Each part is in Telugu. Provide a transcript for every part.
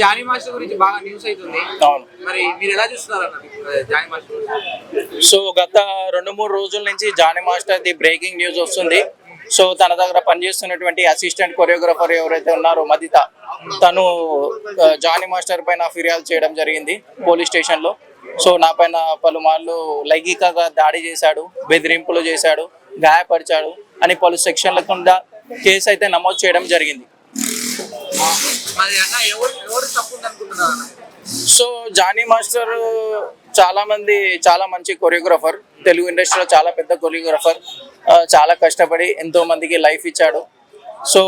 జానీ మాస్టర్ గురించి బాగా న్యూస్ అవుతుంది అవును. మరి మీరు ఎలా చూస్తున్నారు జానీ మాస్టర్? సో గత రెండు మూడు రోజుల నుంచి Jani master the breaking news వస్తుంది. సో తన దగ్గర పనిచేస్తున్నటువంటి అసిస్టెంట్ కొరియోగ్రాఫర్ ఎవరైతే ఉన్నారో మదిత తను జానీ మాస్టర్ పైన ఫిర్యాదు చేయడం జరిగింది పోలీస్ స్టేషన్లో సో నా పైన పలుమార్లు లైంగికంగా దాడి చేశాడు బెదిరింపులు చేశాడు గాయపరిచాడు అని పలు సెక్షన్ల కింద కేసు అయితే నమోదు చేయడం జరిగింది. సో జానీ మాస్టర్ చాలా మంది చాలా మంచి కొరియోగ్రాఫర్. తెలుగు ఇండస్ట్రీలో చాలా పెద్ద కొరియోగ్రాఫర్. చాలా కష్టపడి ఎంతో మందికి లైఫ్ ఇచ్చాడు. సో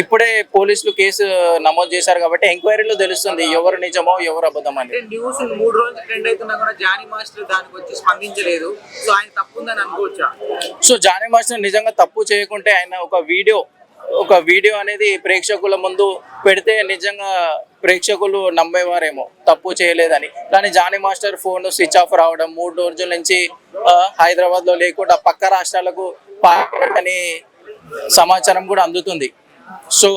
ఇప్పుడే పోలీసులు కేసు నమోదు చేశారు కాబట్టి ఎంక్వైరీలో తెలుస్తుంది ఎవరు నిజమో ఎవరు అబద్ధం అని. న్యూస్ మూడు రోజులు ట్రెండ్ అవుతున్నా కూడా జానీ మాస్టర్ దానికి వచ్చి స్పందించలేదు. సో ఆయన తప్పు ఉందని అనుకోవచ్చా? సో జానీ మాస్టర్ నిజంగా తప్పు చేయకుంటే ఆయన ఒక వీడియో ఒక వీడియో అనేది ప్రేక్షకుల ముందు పెడితే నిజంగా ప్రేక్షకులు నమ్మేవారేమో తప్పు చేయలేదని. కానీ Jani master phone switch off రావడం మూడు రోజుల నుంచి హైదరాబాద్లో లేకుండా పక్క రాష్ట్రాలకు అని సమాచారం కూడా అందుతుంది. సో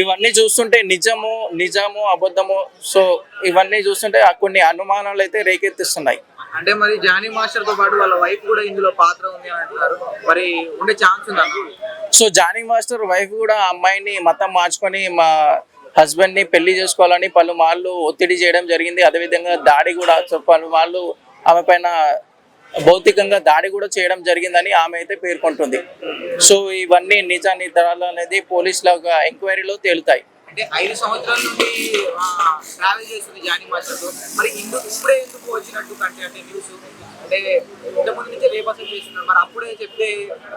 ఇవన్నీ చూస్తుంటే నిజము నిజము అబద్ధము సో ఇవన్నీ చూస్తుంటే కొన్ని అనుమానాలు అయితే రేకెత్తిస్తున్నాయి. అంటే మరి జానీ మాస్టర్తో పాటు వాళ్ళ వైఫ్ కూడా ఇందులో పాత్ర ఉంది అని అంటున్నారు. మరి ఉండే ఛాన్స్ ఉందా? సో జానీ మాస్టర్ వైఫ్ కూడా అమ్మాయిని మతం మార్చుకొని మా హస్బెండ్ని పెళ్ళి చేసుకోవాలని పలుమార్లు ఒత్తిడి చేయడం జరిగింది. అదేవిధంగా దాడి కూడా సో పలుమార్లు ఆమె పైన భౌతికంగా దాడి కూడా చేయడం జరిగిందని ఆమె అయితే పేర్కొంటుంది. సో ఇవన్నీ నిజ నిర్ధారాలు అనేది పోలీసుల ఎంక్వైరీలో తేలుతాయి. అంటే ఐదు సంవత్సరాల నుండి ట్రావెల్ చేస్తుంది జానీ మాస్టర్. మరి ఇందుకు ఇప్పుడే ఎందుకు వచ్చినట్టు కంటే అంటే న్యూస్ అంటే ఇంతకుముందు నుంచే రేపసం చేస్తున్నారు. మరి అప్పుడే చెప్తే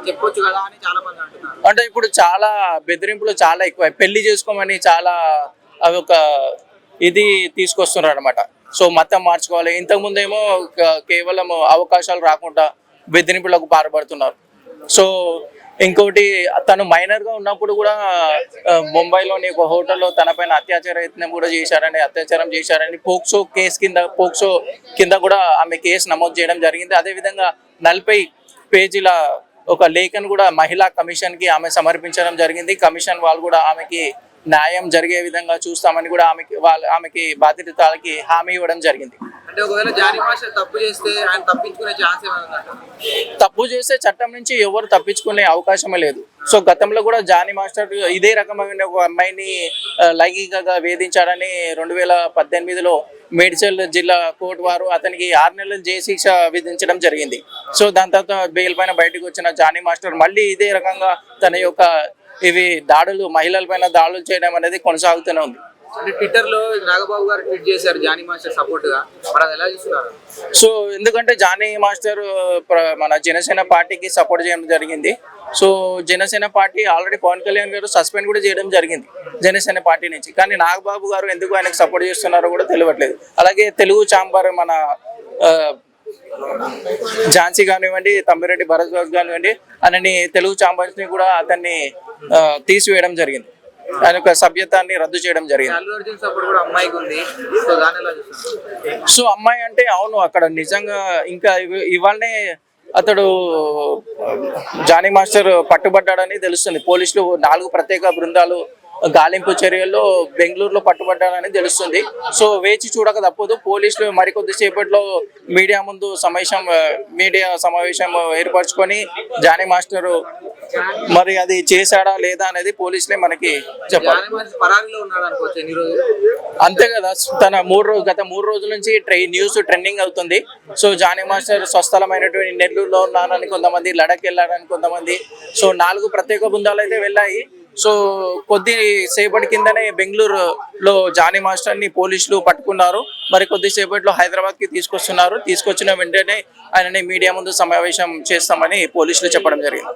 చెప్పొచ్చు కదా అని చాలా మంది అంటున్నారు. అంటే ఇప్పుడు చాలా బెదిరింపులు చాలా ఎక్కువ. పెళ్ళి చేసుకోమని చాలా అవి ఒక ఇది తీసుకొస్తున్నారు అనమాట సో మతం మార్చుకోవాలి. ఇంతకుముందు ఏమో కేవలం అవకాశాలు రాకుండా బెదిరింపులకు పాల్పడుతున్నారు. సో ఇంకోటి తను మైనర్గా ఉన్నప్పుడు కూడా ముంబైలోని ఒక హోటల్లో తన పైన అత్యాచార యత్నం కూడా చేశారని అత్యాచారం చేశారని పోక్సో కేసు కింద పోక్సో కింద కూడా ఆమె కేసు నమోదు చేయడం జరిగింది. అదేవిధంగా నలభై పేజీల ఒక లేఖను కూడా మహిళా కమిషన్కి ఆమె సమర్పించడం జరిగింది. కమిషన్ వాళ్ళు కూడా ఆమెకి న్యాయం జరిగే విధంగా చూస్తామని కూడా ఆమెకి వాళ్ళ ఆమెకి బాధితులకి హామీ ఇవ్వడం జరిగింది. అంటే ఒకవేళ జానీ మాస్టర్ తప్పు చేస్తే చట్టం నుంచి ఎవరు తప్పించుకునే అవకాశమే లేదు. సో గతంలో కూడా జానీ మాస్టర్ ఇదే రకమైన ఒక అమ్మాయిని లైంగికంగా వేధించాడని రెండు వేల పద్దెనిమిదిలో మేడ్చల్ జిల్లా కోర్టు వారు అతనికి ఆరు నెలల జైలు శిక్ష విధించడం జరిగింది. సో దాని తర్వాత బెయిల్ పైన బయటకు వచ్చిన జానీ మాస్టర్ మళ్ళీ ఇదే రకంగా తన యొక్క ఇవి దాడులు మహిళల పైన దాడులు చేయడం అనేది కొనసాగుతూనే ఉంది. అంటే ట్విట్టర్లో నాగబాబు గారు ట్వీట్ చేశారు జానీ మాస్టర్ సపోర్ట్గా మరి అది ఎలా చూస్తున్నారు? సో ఎందుకంటే జానీ మాస్టర్ మన జనసేన పార్టీకి సపోర్ట్ చేయడం జరిగింది. So Janasena party already Pawan Kalyan garu suspend కూడా చేయడం జరిగింది జనసేన పార్టీ నుంచి. కానీ నాగబాబు గారు ఎందుకు ఆయనకు సపోర్ట్ చేస్తున్నారో కూడా తెలియట్లేదు. అలాగే తెలుగు చాంబర్ మన ఝాన్సీ కానివ్వండి తమ్మిరెడ్డి భరద్వాజ్ కానివ్వండి ఆయనని తెలుగు చాంబర్స్ని కూడా అతన్ని తీసివేయడం జరిగింది. ఆయన యొక్క సభ్యతాన్ని రద్దు చేయడం జరిగింది. సో అమ్మాయి అంటే అవును అక్కడ నిజంగా ఇంకా ఇవ- ఇవాళనే అతడు జానీ మాస్టర్ పట్టుబడ్డాడని తెలుస్తుంది. పోలీసులు నాలుగు ప్రత్యేక బృందాలు గాలింపు చర్యల్లో బెంగళూరులో పట్టుబడ్డాడని తెలుస్తుంది. సో వేచి చూడక తప్పదు. పోలీసులు మరికొద్దిసేపట్లో మీడియా ముందు సమావేశం మీడియా సమావేశం ఏర్పరచుకొని జానీ మాస్టర్ మరి అది చేశాడా లేదా అనేది పోలీసులే మనకి చెప్పాలి. అంతే కదా తన మూడు రోజు గత మూడు రోజుల నుంచి ట్రై న్యూస్ ట్రెండింగ్ అవుతుంది. సో జానీ మాస్టర్ స్వస్థలమైనటువంటి నెల్లూరులో ఉన్నారని కొంతమంది లడక్ వెళ్ళారని కొంతమంది. సో నాలుగు ప్రత్యేక బృందాలు అయితే వెళ్ళాయి. సో కొద్ది సేపటి కిందనే బెంగళూరులో జానీ మాస్టర్ని పోలీసులు పట్టుకున్నారు. మరి కొద్ది సేపట్లో హైదరాబాద్కి తీసుకొస్తున్నారు. తీసుకొచ్చిన వెంటనే ఆయనని మీడియా ముందు సమావేశం చేస్తామని పోలీసులు చెప్పడం జరిగింది.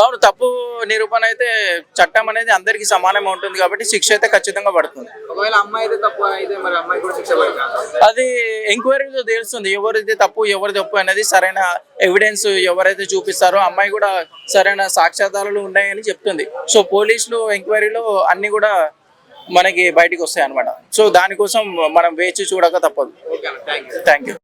అవును తప్పు నిరూపణ అయితే చట్టం అనేది అందరికీ సమానంగా ఉంటుంది కాబట్టి శిక్ష అయితే ఖచ్చితంగా పడుతుంది. అది ఎంక్వైరీలో తెలుస్తుంది ఎవరిది తప్పు ఎవరి తప్పు అనేది సరైన ఎవిడెన్స్ ఎవరైతే చూపిస్తారో అమ్మాయి కూడా సరైన సాక్ష్యాధారాలు ఉన్నాయని చెప్తుంది. సో పోలీసులు ఎంక్వైరీలో అన్ని కూడా మనకి బయటికి వస్తాయి అనమాట సో దానికోసం మనం వేచి చూడక తప్పదు. Thank you